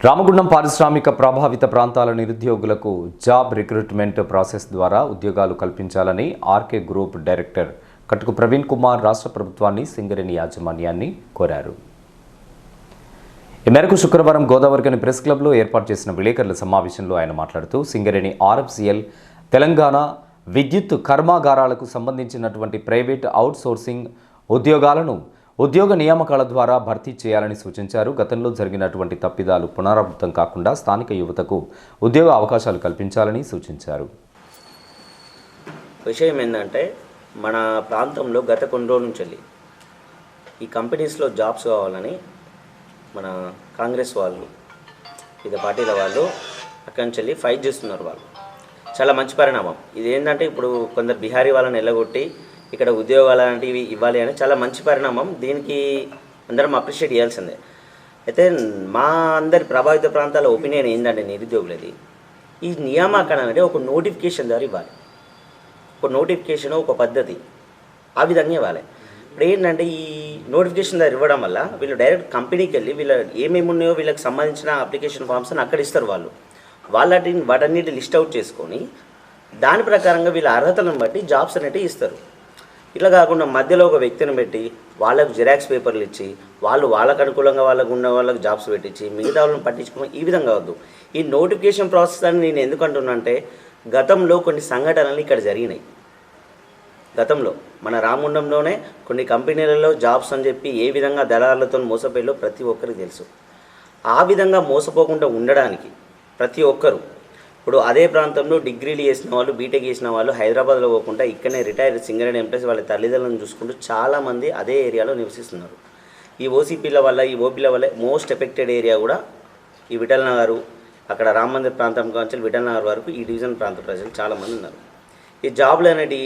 రామగుండం పారిశ్రామిక ప్రభావిత ప్రాంతాల నిరుద్యోగులకు జాబ్ రిక్రూట్మెంట్ ప్రాసెస్ ద్వారా ఉద్యోగాలు కల్పించాలని RK group director Katuku Praveen Kumar రాష్ట్ర ప్రభుత్వాన్ని సింగరేణి యాజమాన్యాన్ని కోరారు. ఈ మేరకు శుక్రవారం గోదావరికని ప్రెస్ క్లబ్లో ఏర్పాటు చేసిన విలేకరుల సమావేశంలో ఆయన మాట్లాడుతూ సింగరేణి ఆర్ఎఫ్సిఎల్ తెలంగాణ విద్యుత్ కర్మాగారాలకు సంబంధించినటువంటి ప్రైవేట్ అవుట్సోర్సింగ్ ఉద్యోగాలను ఉద్యోగ నియామకాల ద్వారా భర్తీ చేయాలని సూచించారు. గతంలో జరిగినటువంటి తప్పిదాలు పునరావృతం కాకుండా స్థానిక యువతకు ఉద్యోగ అవకాశాలు కల్పించాలని సూచించారు. విషయం ఏంటంటే మన ప్రాంతంలో గత కొన్ని రోజుల నుంచి వెళ్ళి ఈ కంపెనీస్లో జాబ్స్ కావాలని మన కాంగ్రెస్ వాళ్ళు వివిధ పార్టీల వాళ్ళు అక్కడి నుంచి వెళ్ళి ఫైట్ చేస్తున్నారు వాళ్ళు. చాలా మంచి పరిణామం. ఇది ఏంటంటే ఇప్పుడు కొందరు బీహారీ వాళ్ళని ఎల్లగొట్టి ఇక్కడ ఉద్యోగాలు అలాంటివి ఇవ్వాలి అని చాలా మంచి పరిణామం. దీనికి అందరం అప్రిషియేట్ చేయాల్సిందే. అయితే మా అందరి ప్రభావిత ప్రాంతాల ఒపీనియన్ ఏంటంటే నిరుద్యోగులది. ఈ నియామకం అనేది ఒక నోటిఫికేషన్ ద్వారా ఇవ్వాలి. ఒక నోటిఫికేషన్ ఒక పద్ధతి ఆ విధంగా ఇవ్వాలి. ఇప్పుడు ఏంటంటే ఈ నోటిఫికేషన్ దగ్గర ఇవ్వడం వల్ల వీళ్ళు డైరెక్ట్ కంపెనీకి వెళ్ళి వీళ్ళ ఏమేమి ఉన్నాయో వీళ్ళకి సంబంధించిన అప్లికేషన్ ఫామ్స్ అని అక్కడ ఇస్తారు వాళ్ళు. వాళ్ళని వాటన్నిటి లిస్ట్ అవుట్ చేసుకొని దాని ప్రకారంగా వీళ్ళ అర్హతలను బట్టి జాబ్స్ అనేటివి ఇస్తారు. ఇట్లా కాకుండా మధ్యలో ఒక వ్యక్తిని పెట్టి వాళ్ళకు జిరాక్స్ పేపర్లు ఇచ్చి వాళ్ళు వాళ్ళకు అనుకూలంగా వాళ్ళకు ఉన్న వాళ్ళకి జాబ్స్ పెట్టించి మిగతా వాళ్ళని పట్టించుకోవడం ఈ విధంగా వద్దు. ఈ నోటిఫికేషన్ ప్రాసెస్ అని నేను ఎందుకు అంటున్నా అంటే గతంలో కొన్ని సంఘటనలు ఇక్కడ జరిగినాయి. గతంలో మన రామగుండంలోనే కొన్ని కంపెనీలలో జాబ్స్ అని చెప్పి ఏ విధంగా దళారులతో మోసపోయాలో ప్రతి ఒక్కరికి తెలుసు. ఆ విధంగా మోసపోకుండా ఉండడానికి ప్రతి ఒక్కరు ఇప్పుడు అదే ప్రాంతంలో డిగ్రీలు చేసిన వాళ్ళు బీటెక్ చేసిన వాళ్ళు హైదరాబాద్లో పోకుండా ఇక్కడనే రిటైర్డ్ సింగరేణి ఎంప్లాయీస్ వాళ్ళ తల్లిదండ్రులను చూసుకుంటూ చాలామంది అదే ఏరియాలో నివసిస్తున్నారు. ఈ ఓసీపీల వల్ల ఈ ఓపీల వల్ల మోస్ట్ ఎఫెక్టెడ్ ఏరియా కూడా ఈ విఠల్ నగరు అక్కడ రామ మందిర్ ప్రాంతం కాంచెల్ విఠల్ నగర్ వరకు ఈ డివిజన్ ప్రాంత ప్రజలు చాలామంది ఉన్నారు. ఈ జాబ్లు అనేది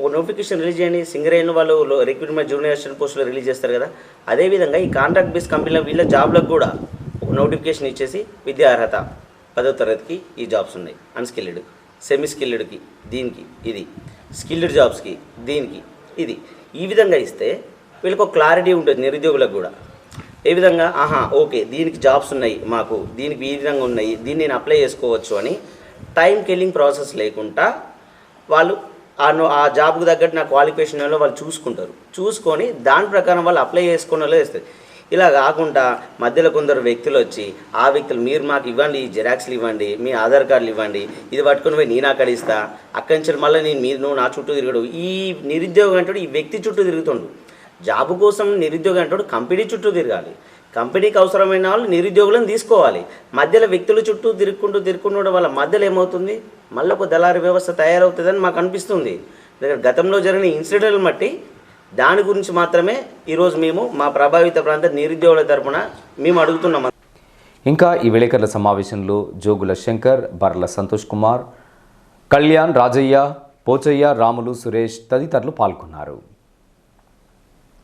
ఒక నోటిఫికేషన్ రిలీజ్ చేయండి సింగరేణి వాళ్ళు రిక్రూట్మెంట్ జూనియర్ పోస్టులో పోస్టులు రిలీజ్ చేస్తారు కదా? అదేవిధంగా ఈ కాంట్రాక్ట్ బేస్ కంపెనీల వీళ్ళ జాబ్లకు కూడా ఒక నోటిఫికేషన్ ఇచ్చేసి విద్యా అర్హత. పదో తరగతికి ఈ జాబ్స్ ఉన్నాయి. అన్స్కిల్డ్ సెమీ స్కిల్డ్కి దీనికి ఇది స్కిల్డ్ జాబ్స్కి దీనికి ఇది. ఈ విధంగా ఇస్తే వీళ్ళకి ఒక క్లారిటీ ఉంటుంది నిరుద్యోగులకు కూడా. ఏ విధంగా? ఆహా ఓకే దీనికి జాబ్స్ ఉన్నాయి మాకు దీనికి ఈ విధంగా ఉన్నాయి దీన్ని నేను అప్లై చేసుకోవచ్చు అని టైం కిల్లింగ్ ప్రాసెస్ లేకుండా వాళ్ళు ఆ నో- ఆ జాబ్కు తగ్గట్టు నా క్వాలిఫికేషన్లో వాళ్ళు చూసుకుంటారు. చూసుకొని దాని ప్రకారం వాళ్ళు అప్లై చేసుకున్న వాళ్ళు వేస్తారు ఇలా కాకుండా మధ్యలో కొందరు వ్యక్తులు వచ్చి ఆ వ్యక్తులు మీరు మాకు ఇవ్వండి ఈ జిరాక్స్లు ఇవ్వండి మీ ఆధార్ కార్డులు ఇవ్వండి ఇది పట్టుకుని పోయి నేను అక్కడ ఇస్తా అక్కడి నుంచి మళ్ళీ నేను మీరు నువ్వు నా చుట్టూ తిరగడు. ఈ నిరుద్యోగం అంటాడు ఈ వ్యక్తి చుట్టూ తిరుగుతుండు. జాబ్ కోసం నిరుద్యోగం అంటాడు కంపెనీ చుట్టూ తిరగాలి. కంపెనీకి అవసరమైన వాళ్ళు నిరుద్యోగులను తీసుకోవాలి. మధ్యలో వ్యక్తుల చుట్టూ తిరుక్కుంటూ తిరుక్కుంటూ వల్ల మధ్యలో ఏమవుతుంది? మళ్ళీ ఒక దళారీ వ్యవస్థ తయారవుతుందని మాకు అనిపిస్తుంది. గతంలో జరిగిన ఇన్సిడెంట్లను బట్టి దాని గురించి మాత్రమే ఈరోజు మేము మా ప్రభావిత ప్రాంత నిరుద్యోగుల తరపున మేము అడుగుతున్నాం. ఇంకా ఈ విలేకరుల సమావేశంలో జోగుల శంకర్ బర్ల సంతోష్ కుమార్ కళ్యాణ్ రాజయ్య పోచయ్య రాములు సురేష్ తదితరులు పాల్గొన్నారు.